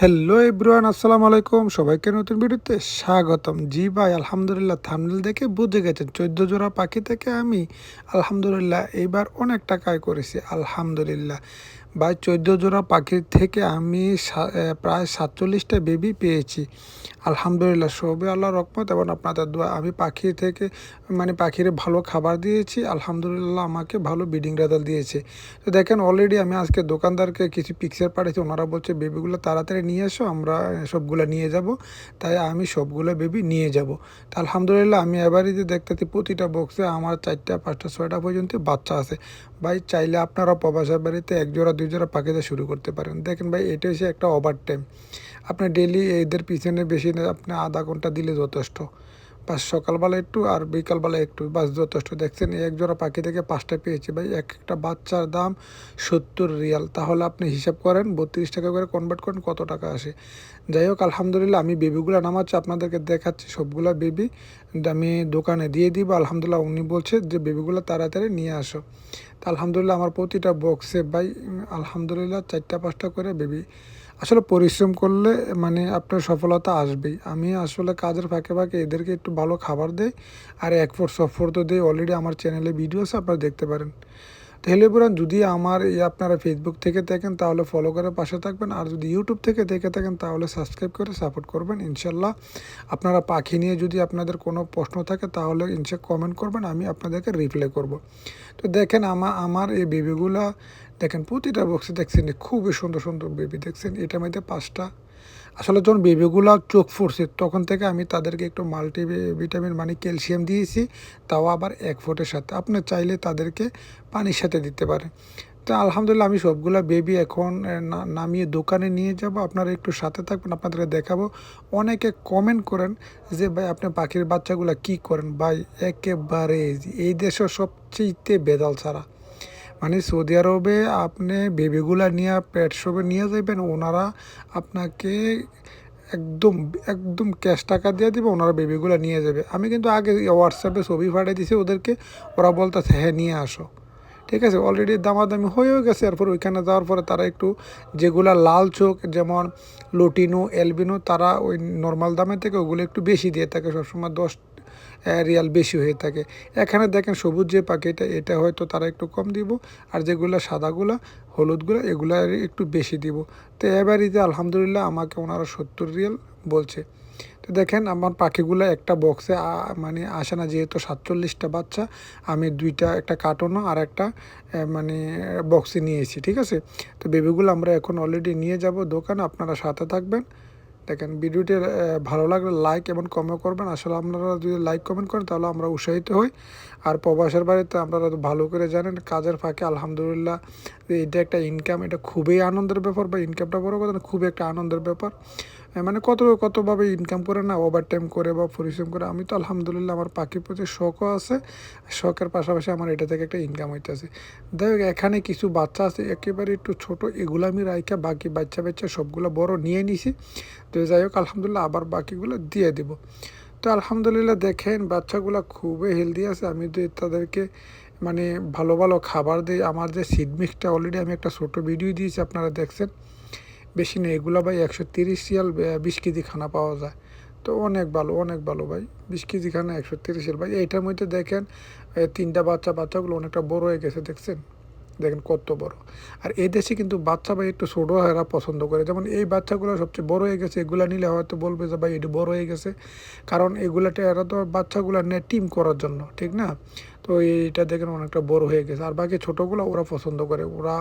Hello everyone আসসালামু আলাইকুম। সবাইকে নতুন ভিডিওতে স্বাগতম। জি ভাই, আলহামদুলিল্লাহ থামনেল দেখে বুঝে গেছেন। চোদ্দ জোড়া পাখি থেকে আমি, আলহামদুলিল্লাহ, এইবার অনেক টাকায় করেছি। আলহামদুলিল্লাহ। ভাই, চোদ্দ জোড়া পাখির থেকে আমি প্রায় সাতচল্লিশটা বেবি পেয়েছি। আলহামদুলিল্লাহ সবে আল্লাহ রকমত এবং আপনাদের দোয়া। আমি পাখি থেকে মানে পাখির ভালো খাবার দিয়েছি। আলহামদুলিল্লাহ, আমাকে ভালো ব্রিডিং রেজাল্ট দিয়েছে। তো দেখেন অলরেডি আমি আজকে দোকানদারকে কিছু পিকচার পাঠিয়েছি। ওনারা বলছে বেবিগুলো তাড়াতাড়ি নিয়ে এসো, আমরা সবগুলো নিয়ে যাব। তাই আমি সবগুলো বেবি নিয়ে যাব। তা আলহামদুলিল্লাহ আমি এবারই যে দেখতেছি, প্রতিটা বক্সে আমার চারটা, পাঁচটা, ছয়টা পর্যন্ত বাচ্চা আছে। ভাই, চাইলে আপনারা প্রবাসের বাড়িতে এক জোড়া, দুই জোড়া পাখিতে শুরু করতে পারেন। দেখেন ভাই, এটা হচ্ছে একটা ওভার টাইম আপনি ডেলি এদের পিছনে বেশি আপনি আধা ঘণ্টা দিলে যথেষ্ট। বাস সকালবেলা একটু আর বিকালবেলা একটু। বাস যথেষ্ট। দেখছেন এক জোড়া পাখি থেকে পাঁচটা পেয়েছি ভাই। এক একটা বাচ্চার দাম সত্তর রিয়াল। তাহলে আপনি হিসাব করেন, বত্রিশ টাকা করে কনভার্ট করেন, কত টাকা আসে? যাই হোক, আলহামদুলিল্লাহ, আমি বেবিগুলো নামাচ্ছি, আপনাদেরকে দেখাচ্ছি সবগুলা বেবি। আমি দোকানে দিয়ে দিব, আলহামদুলিল্লাহ, উনি বলছে যে, বেবিগুলো তাড়াতাড়ি নিয়ে আসো। তা আলহামদুলিল্লাহ আমার প্রতিটা বক্সে ভাই আলহামদুলিল্লাহ চারটা, পাঁচটা করে বেবি আসলে পরিশ্রম করলে মানে আপনার সফলতা আসবেই। আমি আসলে কাজের ফাঁকে ফাঁকে এদেরকে একটু ভালো খাবার দেই, আর এক ফোর সফর তো দিই। অলরেডি আমার চ্যানেলে ভিডিও আছে, আপনারা দেখতে পারেন। তাহলে পুরান যদি আমার এই আপনারা ফেসবুক থেকে দেখেন, তাহলে ফলো করে পাশে থাকবেন। আর যদি ইউটিউব থেকে দেখে থাকেন, তাহলে সাবস্ক্রাইব করে সাপোর্ট করবেন, ইনশাল্লাহ। আপনারা পাখি নিয়ে যদি আপনাদের কোনো প্রশ্ন থাকে, তাহলে ইনশা কমেন্ট করবেন, আমি আপনাদেরকে রিপ্লাই করব। তো দেখেন আমার আমার এই বেবিগুলা দেখেন, প্রতিটা বক্সে দেখছেন খুবই সুন্দর সুন্দর বেবি দেখছেন? এটার মধ্যে পাঁচটা আসলে যখন বেবিগুলো চোখ ফুটছে তখন থেকে আমি তাদেরকে একটু মাল্টি ভিটামিন মানে ক্যালসিয়াম দিয়েছি, তাও আবার এক ফুটের সাথে। আপনি চাইলে তাদেরকে পানির সাথে দিতে পারেন। তো আলহামদুলিল্লাহ আমি সবগুলা বেবি এখন নামিয়ে দোকানে নিয়ে যাব। আপনারা একটু সাথে থাকবেন, আপনাদেরকে দেখাবো। অনেকে কমেন্ট করেন যে, ভাই, আপনি পাখির বাচ্চাগুলো কি করেন? ভাই, একেবারে এই দেশের সবচেয়ে বেদাল ছাড়া। মানে সৌদি আরবে আপনি বেবিগুলা নিয়ে পেট শপে নিয়ে যাবেন ওনারা আপনাকে একদম একদম ক্যাশ টাকা দিয়ে দিবে, ওনারা বেবিগুলো নিয়ে যাবে। আমি কিন্তু আগে হোয়াটসঅ্যাপে ছবি পাঠিয়ে দিছি ওদেরকে, ওরা বলতেছে হ্যাঁ নিয়ে আসো। ঠিক আছে অলরেডি দামাদামি হয়েও গেছে, এরপর ওইখানে যাওয়ার পরে তারা একটু যেগুলা লাল চোখ, যেমন লুটিনো এলবিনো তারা ওই নর্মাল দামের থেকে ওগুলো একটু বেশি দিয়ে থাকে, সবসময় দশ রিয়াল বেশি হয়ে থাকে। এখানে দেখেন সবুজ যে পাখিটা, এটা হয়তো তারা একটু কম দিব, আর যেগুলো সাদাগুলো, হলুদগুলো এগুলো একটু বেশি দিব। তো এবারই আলহামদুলিল্লাহ আমাকে ওনারা সত্তর রিয়াল বলছে। তো দেখেন আমার পাখিগুলো একটা বক্সে মানে আসে না, যেহেতু সাতচল্লিশটা বাচ্চা, আমি দুইটা, একটা কার্টনও আর একটা মানে বক্সে নিয়েছি ঠিক আছে? তো বেবিগুলো আমরা এখন অলরেডি নিয়ে যাব দোকান, আপনারা সাথে থাকবেন। দেখেন ভিডিওটি ভালো লাগলে লাইক এবং কমেন্ট করবেন। আসলে আপনারা যদি লাইক কমেন্ট করেন, তাহলে আমরা উৎসাহিত হই। আর প্রবাসের বাড়িতে আপনারা তো ভালো করে জানেন, কাজের ফাঁকে আলহামদুলিল্লাহ এটা একটা ইনকাম এটা খুবই আনন্দের ব্যাপার বা ইনকামটা বড় কথা খুবই একটা আনন্দের ব্যাপার। মানে কত কতভাবে ইনকাম করে না ওভার টাইম করে বা পরিশ্রম করে, আমি তো আলহামদুলিল্লাহ আমার পাখির প্রতি শখও আছে, শখের পাশাপাশি আমার এটা থেকে একটা ইনকাম হইতেছে। দেখ, এখানে কিছু বাচ্চা আছে, একেবারে একটু ছোট, এগুলো আমি রাইখা বাকি বাচ্চা বাচ্চা সবগুলো বড় নিয়ে নিছি, তো যাই হোক, আলহামদুলিল্লাহ আবার বাকিগুলো দিয়ে দিব। তো আলহামদুলিল্লাহ দেখেন, বাচ্চাগুলো খুবই হেলদি আছে, আমি তো তাদেরকে মানে ভালো ভালো খাবার দিই, আমার যে সিড মিক্সটা অলরেডি আমি একটা ছোটো ভিডিও দিয়েছি, আপনারা দেখছেন। বেশি নেই। এগুলো ভাই একশো তিরিশ রিয়াল বিশ কেজি খানা পাওয়া যায়। তো অনেক ভালো অনেক ভালো ভাই। বিশ কেজি খানা একশো তিরিশ রিয়াল। ভাই, এইটার মধ্যে দেখেন তিনটা বাচ্চা, বাচ্চাগুলো অনেকটা বড় হয়ে গেছে, দেখছেন? দেখেন কত বড়। আর এই দেশে কিন্তু বাচ্চা ভাই একটু ছোটো এরা পছন্দ করে। যেমন এই বাচ্চাগুলো সবচেয়ে বড় হয়ে গেছে, এগুলা নিলে হয়তো বলবে যে ভাই এটি বড় হয়ে গেছে। কারণ এগুলাতে এরা তো বাচ্চাগুলো নেয় টিম করার জন্য, ঠিক না? তো এইটা দেখেন অনেকটা বড় হয়ে গেছে। আর বাকি ছোটোগুলো ওরা পছন্দ করে। ওরা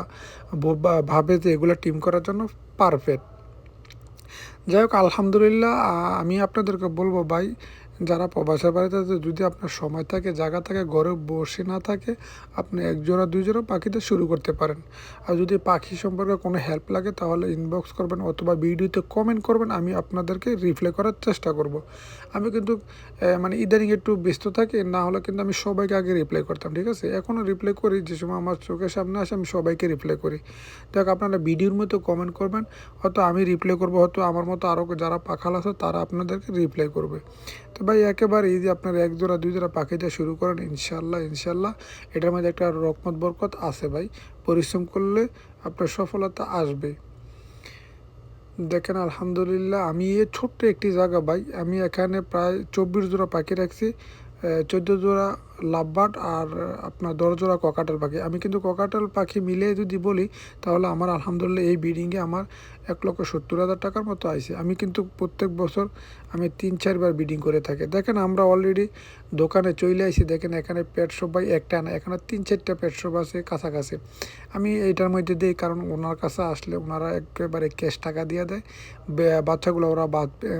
ভাবে যে এগুলো টিম করার জন্য পারফেক্ট যাই হোক, আলহামদুলিল্লাহ আমি আপনাদেরকে বলব ভাই যারা প্রবাসের বাড়িতে যদি আপনার সময় থাকে, জায়গা থাকে, ঘরে বসে না থাকে, আপনি এক জোড়া, দুই জোড়া পাখিতে শুরু করতে পারেন। আর যদি পাখি সম্পর্কে কোনো হেল্প লাগে, তাহলে ইনবক্স করবেন অথবা ভিডিওতে কমেন্ট করবেন, আমি আপনাদেরকে রিপ্লাই করার চেষ্টা করব। আমি কিন্তু মানে ইদানিং একটু ব্যস্ত থাকি, না হলে কিন্তু আমি সবাইকে আগে রিপ্লাই করতাম, ঠিক আছে? এখনও রিপ্লাই করি, যে সময় আমার চোখের সামনে আসে, আমি সবাইকে রিপ্লাই করি। দেখ, আপনারা ভিডিওর মতো কমেন্ট করবেন, হয়তো আমি রিপ্লাই করব, হয়তো আমার মতো আরও যারা পাখাল আছে, তারা আপনাদেরকে রিপ্লাই করবে। তো ভাই, একেবারে এই যে আপনার এক জোড়া, দুই জোড়া পাখি দিয়ে শুরু করেন ইনশাল্লাহ ইনশাল্লাহ এটার মধ্যে একটা রকমত বরকত আছে ভাই। পরিশ্রম করলে আপনার সফলতা আসবে। দেখেন, আলহামদুলিল্লাহ, আমি এই ছোট্ট একটি জায়গা ভাই, আমি এখানে প্রায় চব্বিশ জোড়া পাখি রাখছি চোদ্দ জোড়া লাভবার্ড আর আপনার দশ জোড়া ককাটেল পাখি। আমি কিন্তু ককাটেল পাখি মিলে যদি বলি, তাহলে আমার আলহামদুলিল্লাহ এই বিডিংয়ে আমার এক লক্ষ সত্তর হাজার টাকার মতো আইসে। আমি কিন্তু প্রত্যেক বছর আমি তিন, চারবার বিডিং করে থাকি। দেখেন আমরা অলরেডি দোকানে চলে আসি দেখেন এখানে পেট ভাই একটা না, এখানে তিন, চারটা পেট শপ আছে কাছাকাছি। আমি এইটার মধ্যে দিই, কারণ ওনার কাছে আসলে ওনারা একেবারে ক্যাশ টাকা দিয়ে দেয়। বাচ্চাগুলো ওরা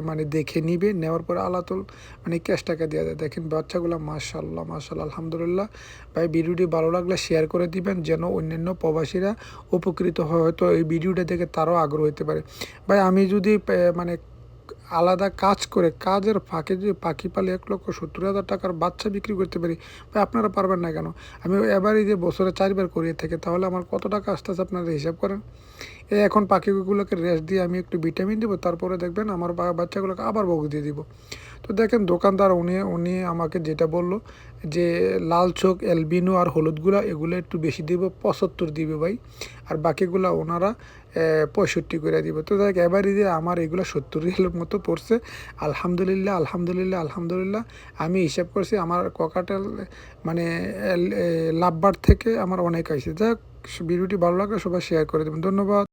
মানে দেখে নিবে, নেওয়ার পরে আলাতুল মানে ক্যাশ টাকা দিয়ে দেয়। দেখেন বাচ্চাগুলো মাশাল্লাহ মাশাল্লাহ। আলহামদুলিল্লাহ। ভাই, ভিডিওটি ভালো লাগলে শেয়ার করে দিবেন যেন অন্যান্য প্রবাসীরা উপকৃত হয়। হয়তো এই ভিডিওটা দেখে তারও আগ্রহ হতে পারে। ভাই, আমি যদি মানে আলাদা কাজ করে, কাজের ফাঁকে যদি পাখি পালে এক লক্ষ সত্তর হাজার টাকার বাচ্চা বিক্রি করতে পারি, ভাই, আপনারা পারবেন না কেন? আমি এবারই যে বছরে চারবার করিয়ে থাকি, তাহলে আমার কত টাকা আসতেছে আপনারা হিসাব করেন? এখন পাখিগুলোকে রেস্ট দিয়ে আমি একটু ভিটামিন দেবো, তারপরে দেখবেন আমার বাচ্চাগুলোকে আবার বক দিয়ে দিব। তো দেখেন দোকানদার উনি উনি আমাকে যেটা বলল যে লাল চোখ এলবিনো আর হলুদগুলা এগুলো একটু বেশি দিব, পঁচাত্তর দিবে ভাই। আর বাকিগুলা ওনারা পঁয়ষট্টি করে দিবে। তো দেখ যে আমার এগুলো সত্তর রিয়ালের মতো পড়ছে। আলহামদুলিল্লাহ আলহামদুলিল্লাহ আলহামদুলিল্লাহ। আমি হিসাব করছি আমার ককাটেল মানে লাভবার থেকে আমার অনেক আইছে। যাক, ভিডিওটি ভালো লাগলে সবাই শেয়ার করে দেবেন। ধন্যবাদ।